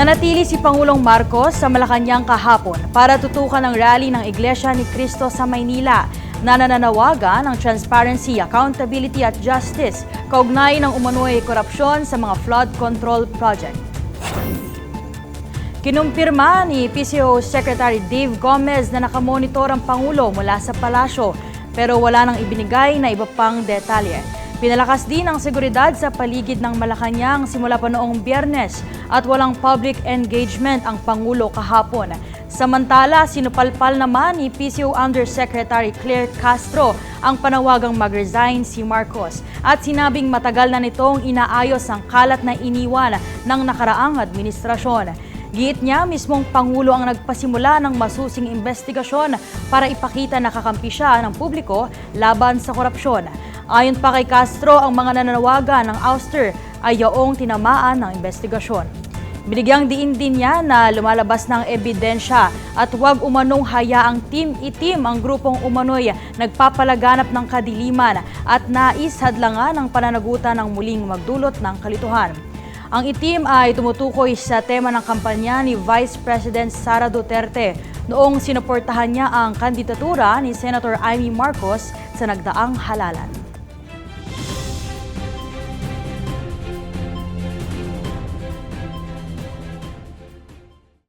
Nanatili si Pangulong Marcos sa Malacanang kahapon para tutukan ang rally ng Iglesia ni Cristo sa Maynila na nananawagan ng transparency, accountability at justice kaugnay ng umano'y korupsyon sa mga flood control project. Kinumpirma ni PCO Secretary Dave Gomez na nakamonitor ang Pangulo mula sa palasyo pero wala nang ibinigay na iba pang detalye. Pinalakas din ang seguridad sa paligid ng Malacanang simula pa noong biyernes at walang public engagement ang Pangulo kahapon. Samantala, sinupalpal naman ni PCO Undersecretary Claire Castro ang panawagang mag-resign si Marcos at sinabing matagal na nitong inaayos ang kalat na iniwan ng nakaraang administrasyon. Giit niya, mismong Pangulo ang nagpasimula ng masusing investigasyon para ipakita na kakampi siya ng publiko laban sa korupsyon. Ayon pa kay Castro, ang mga nananawagan ng ouster ay yaong tinamaan ng investigasyon. Binigyang diin din niya na lumalabas ng ebidensya at huwag umanong hayaang team itim ang grupong umano'y nagpapalaganap ng kadiliman at nais hadlangan ang pananagutan ng muling magdulot ng kalituhan. Ang itim ay tumutukoy sa tema ng kampanya ni Vice President Sara Duterte noong sinuportahan niya ang kandidatura ni Senator Amy Marcos sa nagdaang halalan.